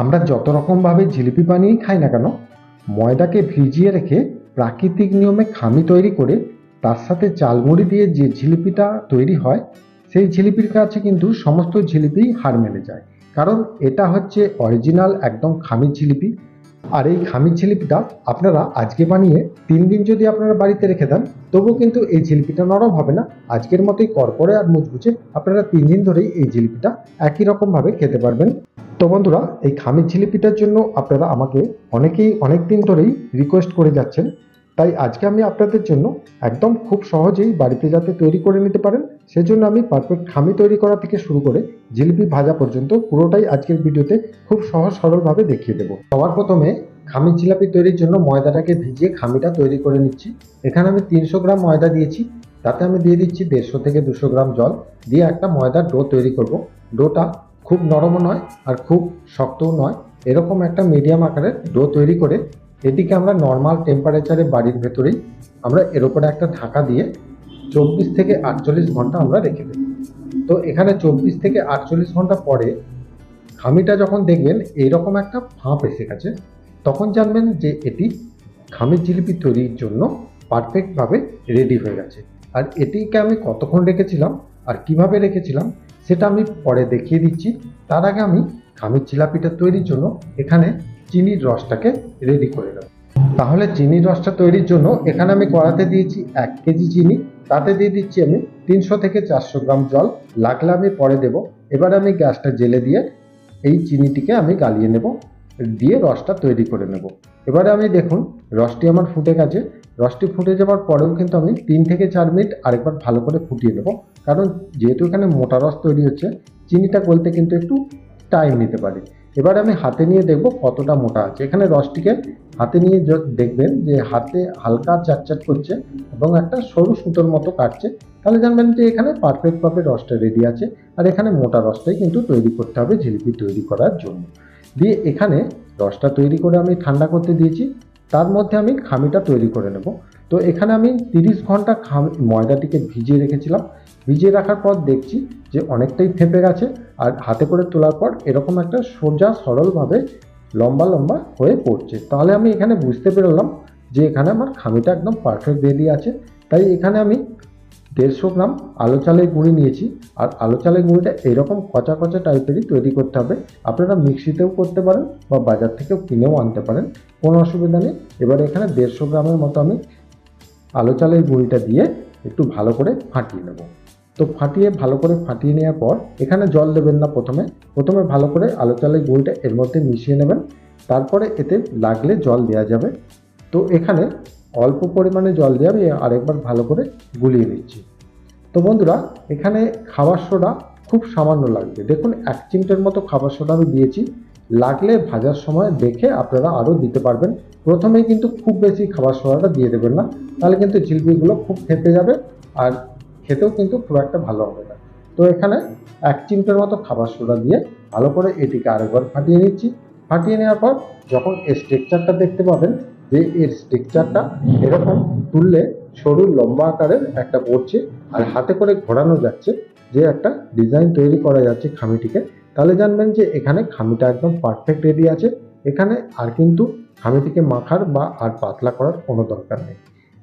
আমরা যত রকমভাবে জিলিপি বানিয়েই খাই না কেন, ময়দাকে ভিজিয়ে রেখে প্রাকৃতিক নিয়মে খামি তৈরি করে তার সাথে চালমুড়ি দিয়ে যে জিলিপিটা তৈরি হয়, সেই জিলিপির কাছে কিন্তু সমস্ত জিলিপি হার মেনে যায়। কারণ এটা হচ্ছে অরিজিনাল একদম খামি জিলিপি। আর এই খামির ঝিলিপিটা আপনারা আজকে বানিয়ে তিন দিন যদি আপনারা বাড়িতে রেখে দেন, তবুও কিন্তু এই ঝিলিপিটা নরম হবে না। আজকের মতোই করপরে আর মুচমুচে আপনারা তিন দিন ধরেই এই জিলিপিটা একই রকমভাবে খেতে পারবেন। তো বন্ধুরা, এই খামির জিলিপিটার জন্য আপনারা আমাকে অনেকেই অনেক দিন ধরেই রিকোয়েস্ট করে যাচ্ছেন। তাই আজকে আমি আপনাদের জন্য একদম খুব সহজেই বাড়িতে যাতে তৈরি করে নিতে পারেন, সেজন্য আমি পারফেক্ট খামি তৈরি করা থেকে শুরু করে জিলিপি ভাজা পর্যন্ত পুরোটাই আজকের ভিডিওতে খুব সহজ সরলভাবে দেখিয়ে দেবো। সবার প্রথমে খামির জিলাপি তৈরির জন্য ময়দাটাকে ভিজিয়ে খামিটা তৈরি করে নিচ্ছি। এখানে আমি তিনশো গ্রাম ময়দা দিয়েছি, তাতে আমি দিয়ে দিচ্ছি দেড়শো থেকে দুশো গ্রাম জল। দিয়ে একটা ময়দার ডো তৈরি করব। ডোটা খুব নরমও নয় আর খুব শক্তও নয়। এরকম একটা মিডিয়াম আকারের ডো তৈরি করে এটিকে আমরা নর্মাল টেম্পারেচারে বাড়ির ভেতরেই আমরা এর উপরে একটা ঢাকা দিয়ে চব্বিশ থেকে আটচল্লিশ ঘণ্টা আমরা রেখে দেব। তো এখানে চব্বিশ থেকে আটচল্লিশ ঘণ্টা পরে খামিটা যখন দেখবেন, এইরকম একটা ফাঁপ এসে গেছে, তখন জানবেন যে এটি খামির জিলিপি তৈরির জন্য পারফেক্টভাবে রেডি হয়ে গেছে। আর এটিকে আমি কতক্ষণ রেখেছিলাম আর কীভাবে রেখেছিলাম, সেটা আমি পরে দেখিয়ে দিচ্ছি। তার আগে আমি খামির জিলাপিটা তৈরির জন্য এখানে চিনির রসটাকে রেডি করে নেব। তাহলে চিনির রসটা তৈরির জন্য এখানে আমি কড়াতে দিয়েছি এক কেজি চিনি, তাতে দিয়ে দিচ্ছি আমি তিনশো থেকে চারশো গ্রাম জল। লাগলে আমি পরে দেব। এবার আমি গ্যাসটা জেলে দিয়ে এই চিনিটিকে আমি গালিয়ে নেব, দিয়ে রসটা তৈরি করে নেব। এবারে আমি দেখুন, রসটি আমার ফুটে গেছে। রসটি ফুটে যাওয়ার পরেও কিন্তু আমি তিন থেকে চার মিনিট আরেকবার ভালো করে ফুটিয়ে নেব। কারণ যেহেতু এখানে মোটা রস তৈরি হচ্ছে, চিনিটা গলতে কিন্তু একটু টাইম নিতে পারে। এবার আমি হাতে নিয়ে দেখব কতটা মোটা আছে। এখানে রসটিকে হাতে নিয়ে দেখবেন যে হাতে হালকা চাটচাট করছে এবং একটা সরু সুতোর মতো কাটছে। তাহলে জানবেন যে এখানে পারফেক্টভাবে রসটা রেডি আছে আর এখানে মোটা রসটাই কিন্তু তৈরি করতে হবে জিলিপি তৈরি করার জন্য। দিয়ে এখানে রসটা তৈরি করে আমি ঠান্ডা করতে দিয়েছি। তার মধ্যে আমি খামিটা তৈরি করে নেব। তো এখানে আমি তিরিশ ঘণ্টা খাম ময়দাটিকে ভিজিয়ে রেখেছিলাম। ভিজিয়ে রাখার পর দেখছি যে অনেকটাই থেপে গেছে আর হাতে করে তোলার পর এরকম একটা সোজা সরলভাবে লম্বা লম্বা হয়ে পড়ছে। তাহলে আমি এখানে বুঝতে পেরলাম যে এখানে আমার খামিটা একদম পারফেক্ট রেডি আছে তাই এখানে আমি দেড়শো গ্রাম আলো চালের গুঁড়ি নিয়েছি আর আলো চালের গুঁড়িটা এরকম কচা কচা টাইপেরই তৈরি করতে হবে। আপনারা মিক্সিতেও করতে পারেন বা বাজার থেকেও কিনেও আনতে পারেন। কোনো অসুবিধা নেই। এবার এখানে দেড়শো গ্রামের মতো আমি আলো চালের গুঁড়িটা দিয়ে একটু ভালো করে ফাটিয়ে নেব। তো ফাটিয়ে ভালো করে ফাটিয়ে নেওয়ার পর এখানে জল দেবেন না প্রথমে। প্রথমে ভালো করে আলো চালের গুঁড়িটা এর মধ্যে মিশিয়ে নেবেন। তারপরে এতে লাগলে জল দেওয়া যাবে। তো এখানে অল্প পরিমাণে জল দিয়ে আমি আরেকবার ভালো করে গুলিয়ে নিচ্ছি। তো বন্ধুরা, এখানে খাবার সোডা খুব সামান্য লাগবে। দেখুন, এক চিমটের মতো খাবার সোডা আমি দিয়েছি। লাগলে ভাজার সময় দেখে আপনারা আরও দিতে পারবেন। প্রথমেই কিন্তু খুব বেশি খাবার সোডাটা দিয়ে দেবেন না। তাহলে কিন্তু জিলিপিগুলো খুব খেপে যাবে আর খেতেও কিন্তু খুব একটা ভালো হবে না। তো এখানে এক চিমটের মতো খাবার সোডা দিয়ে ভালো করে এটিকে আরেকবার ফাটিয়ে নিচ্ছি। ফাটিয়ে নেওয়ার পর যখন এর স্ট্রেকচারটা দেখতে পাবেন যে এর স্ট্রাকচারটা এরকম তুললে সরু লম্বা আকারের একটা পড়ছে আর হাতে করে ঘোরানো যাচ্ছে যে একটা ডিজাইন তৈরি করা যাচ্ছে খামিটিকে। তাহলে জানবেন যে এখানে খামিটা একদম পারফেক্ট রেডি আছে। এখানে আর কিন্তু খামিটিকে মাখার বা আর পাতলা করার কোনো দরকার নেই।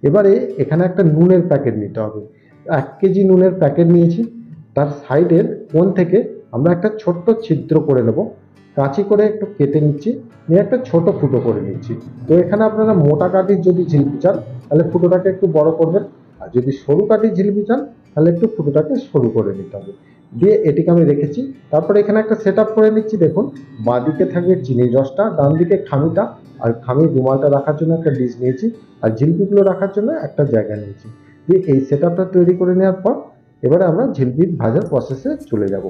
এবারে এখানে একটা নুনের প্যাকেট নিতে হবে। এক কেজি নুনের প্যাকেট নিয়েছি। তার সাইডের কোন থেকে আমরা একটা ছোট্ট ছিদ্র করে নেব। কাঁচি করে একটু কেটে নিচ্ছি। নিয়ে একটা ছোট ফুটো করে নিচ্ছি। তো এখানে আপনারা মোটা কাঠির যদি ঝিলপি চান, তাহলে ফুটোটাকে একটু বড় করবেন। আর যদি সরু কাঠির ঝিলপি চান, তাহলে একটু ফুটোটাকে সরু করে নিতে হবে। দিয়ে এটিকে আমি রেখেছি। তারপরে এখানে একটা সেট করে নিচ্ছি, দেখুন। বাঁ দিকে থাকবে চিনির রসটা ডান দিকে খামিটা, আর খামির রুমালটা রাখার জন্য একটা ডিশ নিয়েছি, আর ঝিলপিগুলো রাখার জন্য একটা জায়গা নিয়েছি। দিয়ে এই সেট তৈরি করে নেওয়ার পর, এবারে আমরা জিলিপি ভাজার প্রসেসে চলে যাব।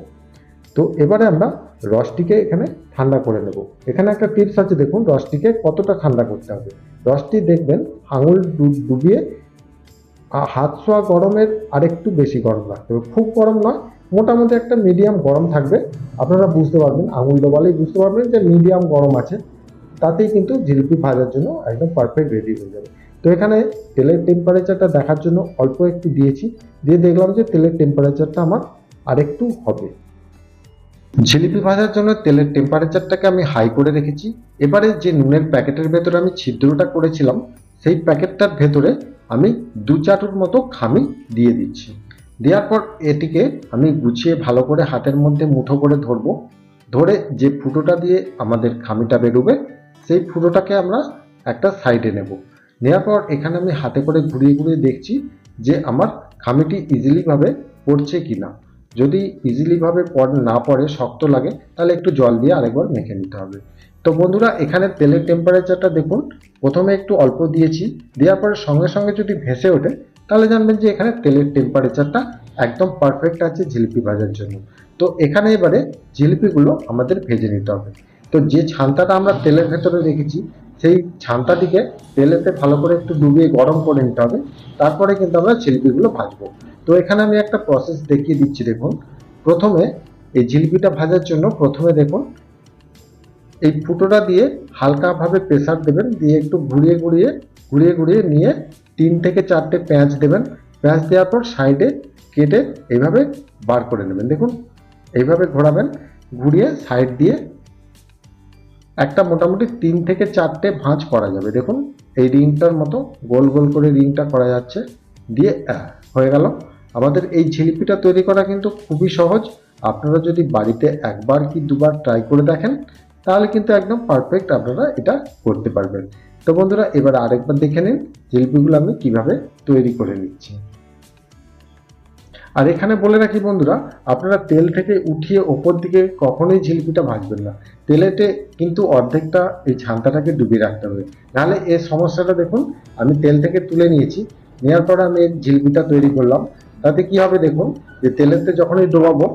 তো এবারে আমরা রসটিকে এখানে ঠান্ডা করে নেব। এখানে একটা টিপস আছে, দেখুন, রসটিকে কতটা ঠান্ডা করতে হবে। রসটি দেখবেন, আঙুল ডুবিয়ে হাত ছোঁয়া গরমের আরেকটু বেশি গরম রাখতে হবে খুব গরম নয় মোটামুটি একটা মিডিয়াম গরম থাকবে। আপনারা বুঝতে পারবেন, আঙুল ডোবালেই বুঝতে পারবেন যে মিডিয়াম গরম আছে। তাতেই কিন্তু জিলিপি ভাজার জন্য একদম পারফেক্ট রেডি হয়ে যাবে। তো এখানে তেলের টেম্পারেচারটা দেখার জন্য অল্প একটু দিয়েছি। দিয়ে দেখলাম যে তেলের টেম্পারেচারটা আমার আরেকটু হবে। জিলিপি ভাজার জন্য তেলের টেম্পারেচারটাকে আমি হাই করে রেখেছি। এবারে যে নুনের প্যাকেটের ভেতরে আমি ছিদ্রটা করেছিলাম, সেই প্যাকেটটার ভেতরে আমি দু চাটুর মতো খামি দিয়ে দিচ্ছি। দেওয়ার পর এটিকে আমি গুছিয়ে ভালো করে হাতের মধ্যে মুঠো করে ধরবো। ধরে যে ফুটোটা দিয়ে আমাদের খামিটা বেরোবে, সেই ফুটোটাকে আমরা একটা সাইডে নেব। নেওয়ার পর এখানে আমি হাতে করে ঘুরিয়ে ঘুরিয়ে দেখছি যে আমার খামিটি ইজিলিভাবে পড়ছে কি না যদি ইজিলিভাবে না পড়ে, শক্ত লাগে, তাহলে একটু জল দিয়ে আরেকবার মেখে নিতে হবে। তো বন্ধুরা, এখানে তেলের টেম্পারেচারটা দেখুন। প্রথমে একটু অল্প দিয়েছি, দেওয়ার পরে সঙ্গে সঙ্গে যদি ভেসে ওঠে তাহলে জানবেন যে এখানে তেলের টেম্পারেচারটা একদম পারফেক্ট আছে জিলিপি ভাজার জন্য। তো এখানে এবারে জিলিপিগুলো আমাদের ভেজে নিতে হবে। তো যে ছান্তাটা আমরা তেলের ভেতরে রেখেছি, সেই ছান্তাটিকে তেলেতে ভালো করে একটু ডুবিয়ে গরম করে নিতে হবে। তারপরে কিন্তু আমরা জিলিপিগুলো ভাজবো। তো এখানে আমি একটা প্রসেস দেখিয়ে দিচ্ছি, দেখুন। প্রথমে এই জিলিপিটা ভাজার জন্য প্রথমে দেখুন, এই ফুটোটা দিয়ে হালকাভাবে প্রেসার দেবেন, দিয়ে একটু ঘুরিয়ে ঘুরিয়ে ঘুরিয়ে ঘুরিয়ে নিয়ে তিন থেকে চারটে পেঁয়াজ দেবেন। পেঁয়াজ দেওয়ার পর সাইডে কেটে এইভাবে বার করে নেবেন। দেখুন, এইভাবে ঘোরাবেন, ঘুরিয়ে সাইড দিয়ে একটা মোটামুটি তিন থেকে চারটে ভাঁজ করা যাবে। দেখুন, এই রিংটার মতো গোল গোল করে রিংটা করা যাচ্ছে দিয়ে হয়ে গেল। আমাদের এই ঝিলিপিটা তৈরি করা কিন্তু খুবই সহজ। আপনারা যদি বাড়িতে একবার কি দুবার ট্রাই করে দেখেন, তাহলে কিন্তু একদম পারফেক্ট আপনারা এটা করতে পারবেন। তো বন্ধুরা, এবার আরেকবার দেখে নিন জিলিপিগুলো আমি কীভাবে তৈরি করে নিচ্ছি। আর এখানে বলে রাখি বন্ধুরা, আপনারা তেল থেকে উঠিয়ে ওপর দিকে কখনোই জিলিপিটা ভাজবেন না। তেলেতে কিন্তু অর্ধেকটা এই ছান্তাটাকে ডুবিয়ে রাখতে হবে। নাহলে এই সমস্যাটা দেখুন, আমি তেল থেকে তুলে নিয়েছি, নেওয়ার পর আমি এই জিলিপিটা তৈরি করলাম। তাতে কি হবে দেখুন, যে তেলেতে যখনই ডোবাবো,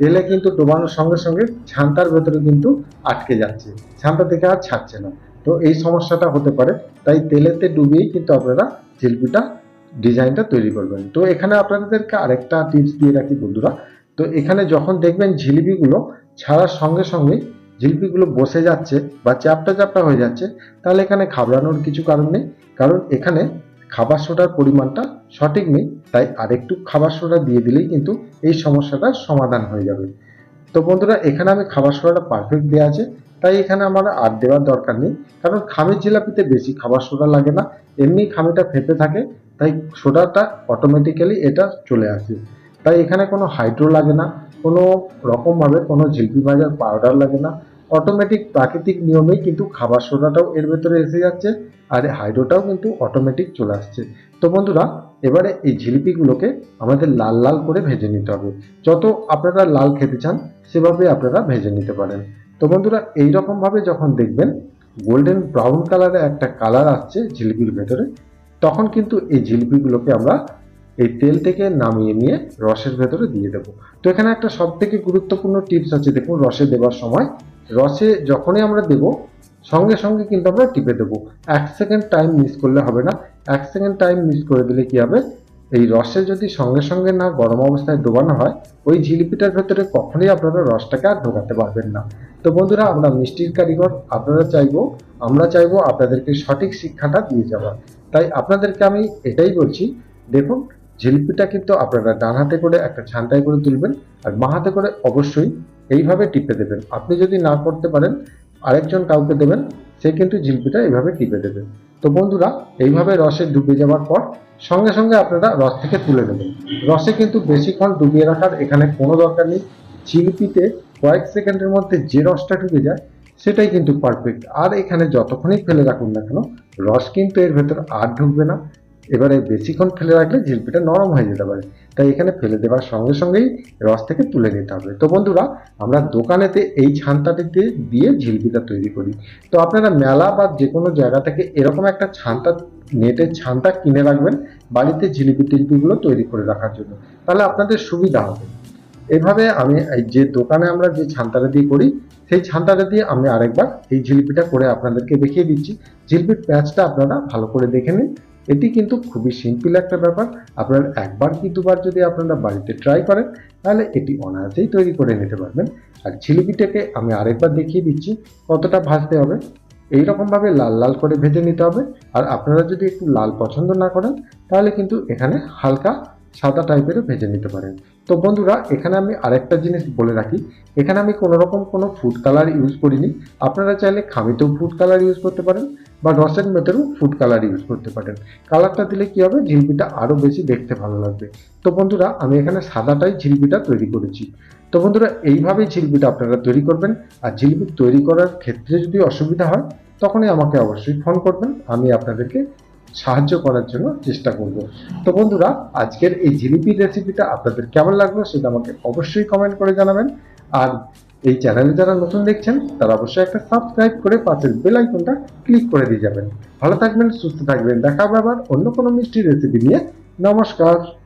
তেলে কিন্তু ডোবানোর সঙ্গে সঙ্গে ছান্তার ভেতরে কিন্তু আটকে যাচ্ছে। ছান্তা থেকে আর ছাড়ছে না। তো এই সমস্যাটা হতে পারে। তাই তেলেতে ডুবিয়েই কিন্তু আপনারা জিলিপিটা ডিজাইনটা তৈরি করবেন। তো এখানে আপনাদেরকে আরেকটা টিপস দিয়ে রাখি বন্ধুরা। তো এখানে যখন দেখবেন ঝিলিপিগুলো ছাড়ার সঙ্গে সঙ্গে ঝিলিপিগুলো বসে যাচ্ছে বা চ্যাপটা চ্যাপটা হয়ে যাচ্ছে, তাহলে এখানে ঘাবড়ানোর কিছু কারণ নেই। কারণ এখানে খাবার সোডার পরিমাণটা সঠিক নেই, তাই আরেকটু খাবার সোডা দিয়ে দিলেই কিন্তু এই সমস্যাটার সমাধান হয়ে যাবে। তো বন্ধুরা, এখানে আমি খাবার সোডাটা পারফেক্ট দেওয়া আছে। তাই এখানে আমার আর দেওয়ার দরকার নেই। কারণ খামির জিলাপিতে বেশি খাবার সোডা লাগে না। এমনি খামিটা ফেপে থাকে, তাই সোডাটা অটোমেটিক্যালি এটা চলে আসে। তাই এখানে কোনো হাইড্রো লাগে না, কোনো রকমভাবে কোনো জিলপি ভাজার পাউডার লাগে না। অটোমেটিক প্রাকৃতিক নিয়মেই কিন্তু খাবার সোডাটাও এর ভেতরে এসে যাচ্ছে, আর হাইড্রোটাও কিন্তু অটোমেটিক চলে আসছে। তো বন্ধুরা এবারে এই জিলিপিগুলোকে আমাদের লাল লাল করে ভেজে নিতে হবে। যত আপনারা লাল খেতে চান, সেভাবে আপনারা ভেজে নিতে পারেন। তো বন্ধুরা, এইরকমভাবে যখন দেখবেন গোল্ডেন ব্রাউন কালারে একটা কালার আসছে জিলিপির ভেতরে, তখন কিন্তু এই জিলিপিগুলোকে আমরা এই তেল থেকে নামিয়ে নিয়ে রসের ভেতরে দিয়ে দেবো। তো এখানে একটা সব থেকে গুরুত্বপূর্ণ টিপস আছে। দেখুন, রসে দেওয়ার সময়, রসে যখনই আমরা দেব সঙ্গে সঙ্গে কিন্তু আমরা টিপে দেবো। এক সেকেন্ড টাইম মিস করলে হবে না। এক সেকেন্ড টাইম মিস করে দিলে কি হবে? এই রসে যদি সঙ্গে সঙ্গে না গরম অবস্থায় ডোবানো হয়, ওই জিলিপিটার ভেতরে কখনোই আপনারা রসটাকে আর ঢোকাতে পারবেন না। তো বন্ধুরা, আমরা মিষ্টির কারিগর, আপনারা চাইব, আমরা চাইব আপনাদেরকে সঠিক শিক্ষাটা দিয়ে যাওয়ার। তাই আপনাদেরকে আমি এটাই বলছি, দেখুন জিলিপিটা কিন্তু আপনারা ডান হাতে করে একটা ছান্তায় করে তুলবেন, আর বাঁ হাতে করে অবশ্যই এইভাবে টিপে দেবেন। আপনি যদি না করতে পারেন আরেকজন কাউকে দেবেন, সে কিন্তু জিলিপিটা এইভাবে টিপে দেবে। তো বন্ধুরা, এইভাবে রসে ডুবে যাওয়ার পর সঙ্গে সঙ্গে আপনারা রস থেকে তুলে নেবেন। রসে কিন্তু বেশিক্ষণ ডুবিয়ে রাখার এখানে কোনো দরকার নেই। জিলিপিতে কয়েক সেকেন্ডের মধ্যে যে রসটা ঢুকে যায়, সেটাই কিন্তু পারফেক্ট আর এখানে যতক্ষণই ফেলে রাখুন না কেন, রস কিন্তু এর ভেতর আর ঢুকবে না। এবারে বেশিক্ষণ ফেলে রাখলে জিলিপিটা নরম হয়ে যেতে পারে। তাই এখানে ফেলে দেওয়ার সঙ্গে সঙ্গেই রস থেকে তুলে নিতে হবে। তো বন্ধুরা, আমরা দোকানেতে এই ছান্তাটিতে দিয়ে জিলিপিটা তৈরি করি। তো আপনারা মেলা বা যে কোনো জায়গা থেকে এরকম একটা ছান্তা, নেটের ছান্তা কিনে রাখবেন বাড়িতে জিলিপি টিলিপিগুলো তৈরি করে রাখার জন্য। তাহলে আপনাদের সুবিধা হবে। এভাবে আমি এই যে দোকানে আমরা যে ছান্তাটা দিয়ে করি, সেই ছান্তাটা দিয়ে আমি আরেকবার এই জিলিপিটা করে আপনাদেরকে দেখিয়ে দিচ্ছি। জিলিপির প্যাঁচটা আপনারা ভালো করে দেখে নিন। এটি কিন্তু খুবই সিম্পল একটা ব্যাপার। আপনারা একবার কি দুবার যদি আপনারা বাড়িতে ট্রাই করেন, তাহলে এটি অনায়াসেই তৈরি করে নিতে পারবেন। আর জিলিপিটাকে আমি আরেকবার দেখিয়ে দিচ্ছি, কতটা ভাজতে হবে। এই রকম ভাবে লাল লাল করে ভেজে নিতে হবে। আর আপনারা যদি একটু লাল পছন্দ না করেন, তাহলে কিন্তু এখানে হালকা সাদা টাইপেরও ভেজে নিতে পারেন। তো বন্ধুরা, এখানে আমি আরেকটা জিনিস বলে রাখি। এখানে আমি কোনো রকম কোনো ফুড কালার ইউজ করিনি। আপনারা চাইলে খামিতেও ফুড কালার ইউজ করতে পারেন বা রসের মেতেও ফুড কালার ইউজ করতে পারেন। কালারটা দিলে কি হবে? ঝিলপিটা আরও বেশি দেখতে ভালো লাগবে। তো বন্ধুরা, আমি এখানে সাদাটাই ঝিলপিটা তৈরি করেছি। তো বন্ধুরা, এইভাবেই ঝিলপিটা আপনারা তৈরি করবেন। আর জিলিপি তৈরি করার ক্ষেত্রে যদি অসুবিধা হয়, তখনই আমাকে অবশ্যই ফোন করবেন। আমি আপনাদেরকে সাহায্য করার জন্য চেষ্টা করব। তো বন্ধুরা, আজকের এই জিলিপি রেসিপিটা আপনাদের কেমন লাগল সেটা আমাকে অবশ্যই কমেন্ট করে জানাবেন। আর এই চ্যানেলে যারা নতুন দেখছেন, তারা অবশ্যই একটা সাবস্ক্রাইব করে পাশের বেল আইকনটা ক্লিক করে দিয়ে যাবেন। ভালো থাকবেন, সুস্থ থাকবেন। দেখা হবে আবার অন্য কোনো মিষ্টি রেসিপি নিয়ে। নমস্কার।